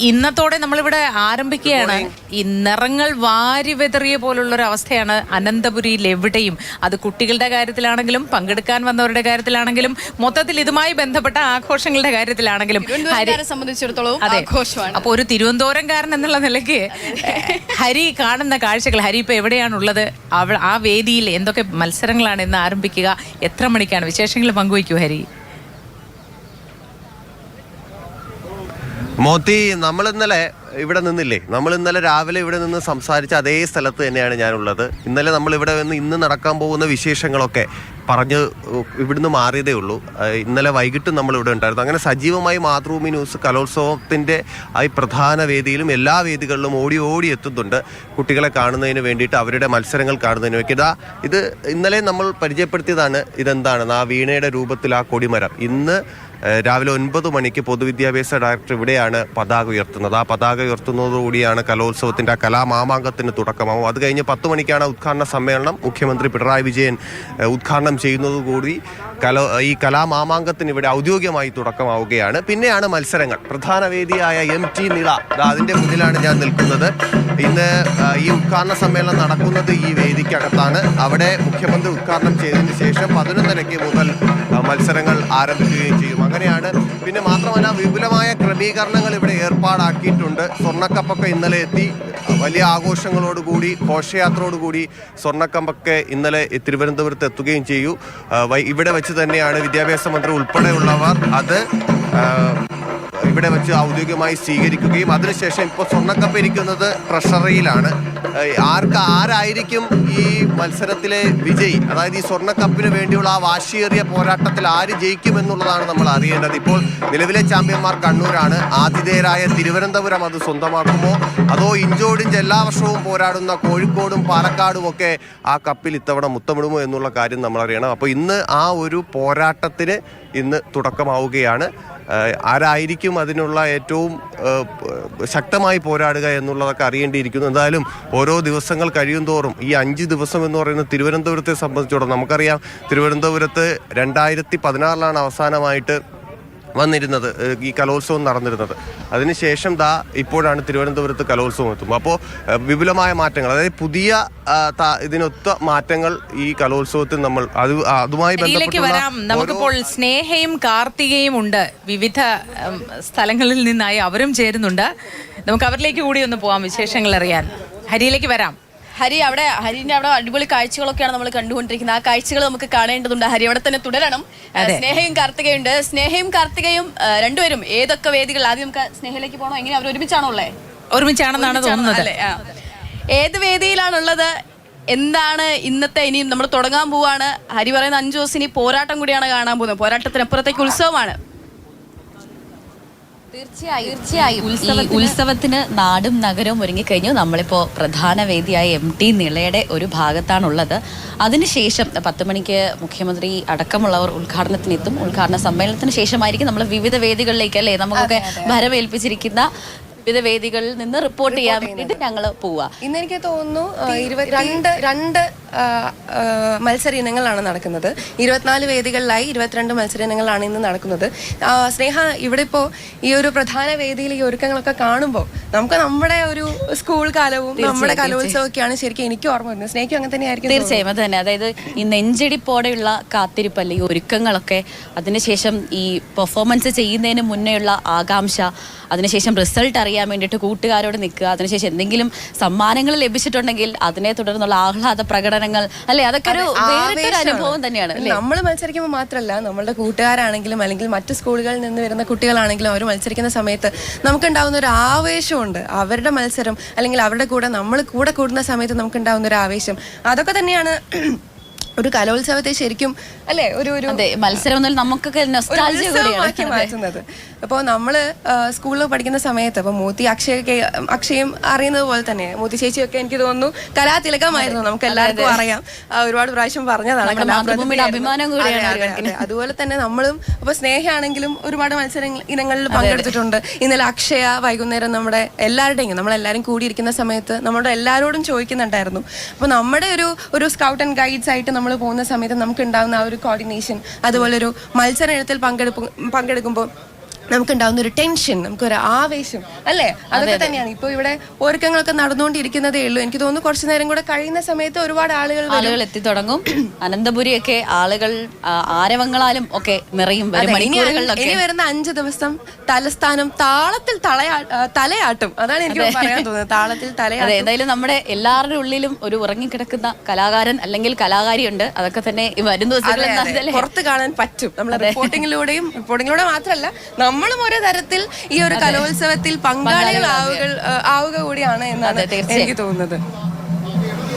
ഇന്നത്തോടെ നമ്മളിവിടെ ആരംഭിക്കുകയാണ്. ഈ നിറങ്ങൾ വാരി വെതറിയ പോലുള്ള ഒരു അവസ്ഥയാണ് അനന്തപുരിയിൽ എവിടെയും. അത് കുട്ടികളുടെ കാര്യത്തിലാണെങ്കിലും പങ്കെടുക്കാൻ വന്നവരുടെ കാര്യത്തിലാണെങ്കിലും മൊത്തത്തിൽ ഇതുമായി ബന്ധപ്പെട്ട ആഘോഷങ്ങളുടെ കാര്യത്തിലാണെങ്കിലും. സംബന്ധിച്ചിടത്തോളം അപ്പൊ ഒരു തിരുവനന്തപുരംകാരൻ എന്നുള്ള നിലയ്ക്ക് ഹരി കാണുന്ന കാഴ്ചകൾ ഹരി ഇപ്പൊ എവിടെയാണുള്ളത്? അവ ആ വേദിയിൽ എന്തൊക്കെ മത്സരങ്ങളാണ് ഇന്ന് ആരംഭിക്കുക? എത്ര മണിക്കാണ്? വിശേഷങ്ങൾ പങ്കുവയ്ക്കൂ ഹരി. മോത്തി നമ്മൾ ഇന്നലെ ഇവിടെ നിന്നില്ലേ? നമ്മൾ ഇന്നലെ രാവിലെ ഇവിടെ നിന്ന് സംസാരിച്ച അതേ സ്ഥലത്ത് തന്നെയാണ് ഞാനുള്ളത്. ഇന്നലെ നമ്മൾ ഇവിടെ നിന്ന് ഇന്ന് നടക്കാൻ പോകുന്ന വിശേഷങ്ങളൊക്കെ പറഞ്ഞ് ഇവിടുന്ന് മാറിയതേ ഉള്ളൂ. ഇന്നലെ വൈകിട്ട് നമ്മൾ ഇവിടെ ഉണ്ടായിരുന്നു. അങ്ങനെ സജീവമായി മാതൃഭൂമി ന്യൂസ് കലോത്സവത്തിന്റെ ഈ പ്രധാന വേദിയിലും എല്ലാ വേദികളിലും ഓടി ഓടി എത്തുന്നുണ്ട് കുട്ടികളെ കാണുന്നതിന് വേണ്ടിയിട്ട് അവരുടെ മത്സരങ്ങൾ കാണുന്നതിന് വേണ്ടി ഇതാ ഇത് ഇന്നലെ നമ്മൾ പരിചയപ്പെടുത്തിയതാണ് ഇതെന്താണ്? ആ വീണയുടെ രൂപത്തിൽ ആ കൊടിമരം. ഇന്ന് രാവിലെ ഒൻപത് മണിക്ക് പൊതുവിദ്യാഭ്യാസ ഡയറക്ടർ ഇവിടെയാണ് പതാക ഉയർത്തുന്നത്. ആ പതാക ഉയർത്തുന്നതോടുകൂടിയാണ് കലോത്സവത്തിന്റെ ആ കലാമാമാങ്കത്തിന് തുടക്കമാവും അത് കഴിഞ്ഞ് പത്ത് മണിക്കാണ് ഉദ്ഘാടന സമ്മേളനം. മുഖ്യമന്ത്രി പിണറായി വിജയൻ ഉദ്ഘാടനം ചെയ്യുന്നതോടുകൂടി കലോ ഈ കലാമാമാങ്കത്തിന് ഇവിടെ ഔദ്യോഗികമായി തുടക്കമാവുകയാണ്. പിന്നെയാണ് മത്സരങ്ങൾ. പ്രധാന വേദിയായ എം ടി നിള. അതിന്റെ മുന്നിലാണ് ഞാൻ നിൽക്കുന്നത്. ഇന്ന് ഈ ഉദ്ഘാടന സമ്മേളനം നടക്കുന്നത് ഈ വേദിക്കകത്താണ്. അവിടെ മുഖ്യമന്ത്രി ഉദ്ഘാടനം ചെയ്തതിന് ശേഷം പതിനൊന്നരയ്ക്ക് മുതൽ മത്സരങ്ങൾ ആരംഭിക്കുകയും ചെയ്യും. അങ്ങനെയാണ്. പിന്നെ മാത്രമല്ല വിപുലമായ ക്രമീകരണങ്ങൾ ഇവിടെ ഏർപ്പാടാക്കിയിട്ടുണ്ട്. സ്വർണക്കപ്പൊക്കെ ഇന്നലെ എത്തി. വലിയ ആഘോഷങ്ങളോടുകൂടി ഘോഷയാത്രയോടുകൂടി സ്വർണക്കമ്പൊക്കെ ഇന്നലെ തിരുവനന്തപുരത്ത് എത്തുകയും ചെയ്യൂ. ഇവിടെ വെച്ച് തന്നെയാണ് വിദ്യാഭ്യാസ മന്ത്രി ഉൾപ്പെടെയുള്ളവർ അത് ഇവിടെ വെച്ച് ഔദ്യോഗികമായി സ്വീകരിക്കുകയും അതിനുശേഷം ഇപ്പോൾ സ്വർണക്കപ്പ് ഇരിക്കുന്നത് ട്രഷറിയിലാണ്. ആർക്ക് ആരായിരിക്കും ഈ മത്സരത്തിലെ വിജയി? അതായത് ഈ സ്വർണക്കപ്പിന് വേണ്ടിയുള്ള ആ വാശിയേറിയ പോരാട്ടത്തിൽ ആര് ജയിക്കുമെന്നുള്ളതാണ് നമ്മൾ അറിയേണ്ടത്. ഇപ്പോൾ നിലവിലെ ചാമ്പ്യന്മാർ കണ്ണൂരാണ്. ആതിഥേയരായ തിരുവനന്തപുരം അത് സ്വന്തമാക്കുമോ? അതോ ഇഞ്ചോടിഞ്ച് എല്ലാ വർഷവും പോരാടുന്ന കോഴിക്കോടും പാലക്കാടും ഒക്കെ ആ കപ്പിൽ ഇത്തവണ മുത്തമിടുമോ എന്നുള്ള കാര്യം നമ്മൾ അറിയണം. അപ്പോൾ ഇന്ന് ആ ഒരു പോരാട്ടത്തിന് ഇന്ന് തുടക്കമാവുകയാണ്. ആരായിരിക്കും അതിനുള്ള ഏറ്റവും ശക്തമായി പോരാടുക എന്നുള്ളതൊക്കെ അറിയേണ്ടിയിരിക്കുന്നു. എന്തായാലും ഓരോ ദിവസങ്ങൾ കഴിയും തോറും ഈ അഞ്ച് ദിവസം എന്ന് പറയുന്നത് തിരുവനന്തപുരത്തെ സംബന്ധിച്ചിടത്തോളം നമുക്കറിയാം തിരുവനന്തപുരത്ത് രണ്ടായിരത്തി പതിനാറിലാണ് അവസാനമായിട്ട് വന്നിരുന്നത് ഈ കലോത്സവം നടന്നിരുന്നത്. അതിനുശേഷം ദാ ഇപ്പോഴാണ് തിരുവനന്തപുരത്ത് കലോത്സവം എത്തുമ്പോൾ അപ്പോൾ വിപുലമായ മാറ്റങ്ങൾ അതായത് പുതിയ ഇതിനൊത്ത മാറ്റങ്ങൾ ഈ കലോത്സവത്തിൽ നമ്മൾ അത് അതുമായി വരാം. നമുക്കിപ്പോൾ സ്നേഹയും കാർത്തികയും ഉണ്ട്. വിവിധ സ്ഥലങ്ങളിൽ നിന്നായി അവരും ചേരുന്നുണ്ട്. നമുക്ക് അവരിലേക്ക് കൂടി ഒന്ന് പോവാം വിശേഷങ്ങൾ അറിയാൻ. ഹരിയിലേക്ക് വരാം. ഹരി അവിടെ ഹരിന്റെ അവിടെ അടിപൊളി കാഴ്ചകളൊക്കെയാണ് നമ്മൾ കണ്ടുകൊണ്ടിരിക്കുന്നത്. ആ കാഴ്ചകൾ നമുക്ക് കാണേണ്ടതുണ്ട്. ഹരി അവിടെ തന്നെ തുടരണം. സ്നേഹയും കാർത്തികയുണ്ട്. സ്നേഹയും കാർത്തികയും രണ്ടുപേരും ഏതൊക്കെ വേദികൾ ആദ്യം നമുക്ക് സ്നേഹയിലേക്ക് പോകണോ എങ്ങനെ അവർ ഒരുമിച്ചാണോ ഉള്ളത് ഒരുമിച്ചാണെന്നാണ് തോന്നുന്നത്. ഏത് വേദിയിലാണുള്ളത്? എന്താണ് ഇന്നത്തെ ഇനിയും നമ്മൾ തുടങ്ങാൻ പോവാണ്. ഹരി പറയുന്ന അഞ്ചു ദിവസം ഇനി പോരാട്ടം കൂടിയാണ് കാണാൻ പോകുന്നത്. പോരാട്ടത്തിനപ്പുറത്തേക്ക് ഉത്സവമാണ്. തീർച്ചയായും. ഉത്സവത്തിന് നാടും നഗരവും ഒരുങ്ങിക്കഴിഞ്ഞു. നമ്മളിപ്പോൾ പ്രധാന വേദിയായ എം ടി നിളയുടെ ഒരു ഭാഗത്താണുള്ളത്. അതിനുശേഷം പത്ത് മണിക്ക് മുഖ്യമന്ത്രി അടക്കമുള്ളവർ ഉദ്ഘാടനത്തിന് ഉദ്ഘാടനത്തിനെത്തും. ഉദ്ഘാടന സമ്മേളനത്തിന് ശേഷമായിരിക്കും നമ്മൾ വിവിധ വേദികളിലേക്ക് അല്ലേ? നമുക്കൊക്കെ ഭരമേൽപ്പിച്ചിരിക്കുന്ന വിവിധ വേദികളിൽ നിന്ന് റിപ്പോർട്ട് ചെയ്യാൻ വേണ്ടിയിട്ട് ഞങ്ങൾ പോവാ. ഇന്ന് എനിക്ക് തോന്നുന്നു രണ്ട് രണ്ട് മത്സര ഇനങ്ങളാണ് നടക്കുന്നത്. ഇരുപത്തിനാല് വേദികളിലായി ഇരുപത്തിരണ്ട് മത്സര ഇനങ്ങളാണ് ഇന്ന് നടക്കുന്നത്. സ്നേഹ ഇവിടെ ഇപ്പോൾ ഈ ഒരു പ്രധാന വേദിയിൽ ഈ ഒരുക്കങ്ങളൊക്കെ കാണുമ്പോൾ നമുക്ക് നമ്മുടെ ഒരു സ്കൂൾ കാലവും നമ്മുടെ കലോത്സവമൊക്കെയാണ് ശരിക്കും എനിക്ക് ഓർമ്മ വരുന്നത്. സ്നേഹിക്കും അങ്ങനെ തന്നെയായിരിക്കും തീർച്ചയായും അത് തന്നെ അതായത് ഈ നെഞ്ചിടിപ്പോടെയുള്ള കാത്തിരിപ്പ് അല്ലെങ്കിൽ ഒരുക്കങ്ങളൊക്കെ അതിനുശേഷം ഈ പെർഫോമൻസ് ചെയ്യുന്നതിന് മുന്നേയുള്ള ആകാംക്ഷ അതിനുശേഷം റിസൾട്ട് അറിയാൻ വേണ്ടിയിട്ട് കൂട്ടുകാരോട് നിൽക്കുക അതിനുശേഷം എന്തെങ്കിലും സമ്മാനങ്ങൾ ലഭിച്ചിട്ടുണ്ടെങ്കിൽ അതിനെ തുടർന്നുള്ള ആഹ്ലാദ പ്രകടനങ്ങൾ. അല്ലെ? അതൊക്കെ ഒരു വേറിട്ടൊരു അനുഭവം തന്നെയാണ് നമ്മൾ മത്സരിക്കുമ്പോൾ മാത്രമല്ല നമ്മളുടെ കൂട്ടുകാരാണെങ്കിലും അല്ലെങ്കിൽ മറ്റു സ്കൂളുകളിൽ നിന്ന് വരുന്ന കുട്ടികളാണെങ്കിലും അവർ മത്സരിക്കുന്ന സമയത്ത് നമുക്കുണ്ടാവുന്ന ഒരു ആവേശമുണ്ട്. അവരുടെ മത്സരം അല്ലെങ്കിൽ അവരുടെ കൂടെ നമ്മൾ കൂടെ കൂടുന്ന സമയത്ത് നമുക്കുണ്ടാവുന്ന ഒരു ആവേശം. അതൊക്കെ തന്നെയാണ് ഒരു കലോത്സവത്തെ ശരിക്കും അല്ലെ ഒരു ഒരു മത്സരം നമുക്കൊക്കെ മാറ്റുന്നത്. അപ്പോൾ നമ്മൾ സ്കൂളിൽ പഠിക്കുന്ന സമയത്ത് അപ്പോൾ മൂത്തി അക്ഷയൊക്കെ അക്ഷയും അറിയുന്നത് പോലെ തന്നെ മൂത്തി ചേച്ചിയൊക്കെ എനിക്ക് തോന്നുന്നു കലാതിലകമായിരുന്നു നമുക്ക് എല്ലാവർക്കും അറിയാം. ഒരുപാട് പ്രാവശ്യം പറഞ്ഞതാണ് അഭിമാനം കൂടിയാണ്. അതുപോലെ തന്നെ നമ്മളും അപ്പോൾ സ്നേഹയാണെങ്കിലും ഒരുപാട് മത്സര ഇനങ്ങളിൽ പങ്കെടുത്തിട്ടുണ്ട്. ഇന്നലെ അക്ഷയ വൈകുന്നേരം നമ്മുടെ എല്ലാവരുടെയും നമ്മളെല്ലാവരും കൂടിയിരിക്കുന്ന സമയത്ത് നമ്മുടെ എല്ലാവരോടും ചോദിക്കുന്നുണ്ടായിരുന്നു. അപ്പോൾ നമ്മുടെ ഒരു ഒരു സ്കൗട്ട് ആൻഡ് ഗൈഡ്സ് ആയിട്ട് നമ്മൾ പോകുന്ന സമയത്ത് നമുക്ക് ഉണ്ടാകുന്ന ആ ഒരു കോർഡിനേഷൻ അതുപോലെ ഒരു മത്സര ഇനത്തിൽ പങ്കെടുപ്പ് പങ്കെടുക്കുമ്പോൾ നമുക്കുണ്ടാവുന്ന ഒരു ടെൻഷൻ നമുക്കൊരു ആവേശം അല്ലേ? അതൊക്കെ തന്നെയാണ്. ഇപ്പൊ ഇവിടെ ഒരുക്കങ്ങളൊക്കെ നടന്നുകൊണ്ടിരിക്കുന്നതേ ഉള്ളൂ. എനിക്ക് തോന്നുന്നു കുറച്ചു നേരം കൂടെ കഴിയുന്ന സമയത്ത് ഒരുപാട് ആളുകൾ വരും. തുടങ്ങും. എത്തിത്തുടങ്ങും അനന്തപുരിയൊക്കെ ആളുകൾ ആരവങ്ങളാലും ഒക്കെ നിറയും ഇനി വരുന്ന അഞ്ച് ദിവസം തലസ്ഥാനം താളത്തിൽ തലയാട്ടും. അതാണ് എനിക്ക് പറയാൻ തോന്നുന്നത്. താളത്തിൽ തലയാട്ടും. ഏതായാലും നമ്മുടെ എല്ലാവരുടെ ഉള്ളിലും ഒരു ഉറങ്ങിക്കിടക്കുന്ന കലാകാരൻ അല്ലെങ്കിൽ കലാകാരി ഉണ്ട് അതൊക്കെ തന്നെ ഈ വരുന്ന ദിവസങ്ങളിൽ പുറത്ത് കാണാൻ പറ്റും. നമ്മൾ റിപ്പോർട്ടിങ്ങിലൂടെയും റിപ്പോർട്ടിങ്ങിലൂടെ മാത്രമല്ല നമ്മളും ഒരു തരത്തിൽ ഈ ഒരു കലോത്സവത്തിൽ പങ്കാളികൾ ആവുക കൂടിയാണ് എന്നാണ് എനിക്ക് തോന്നുന്നത്.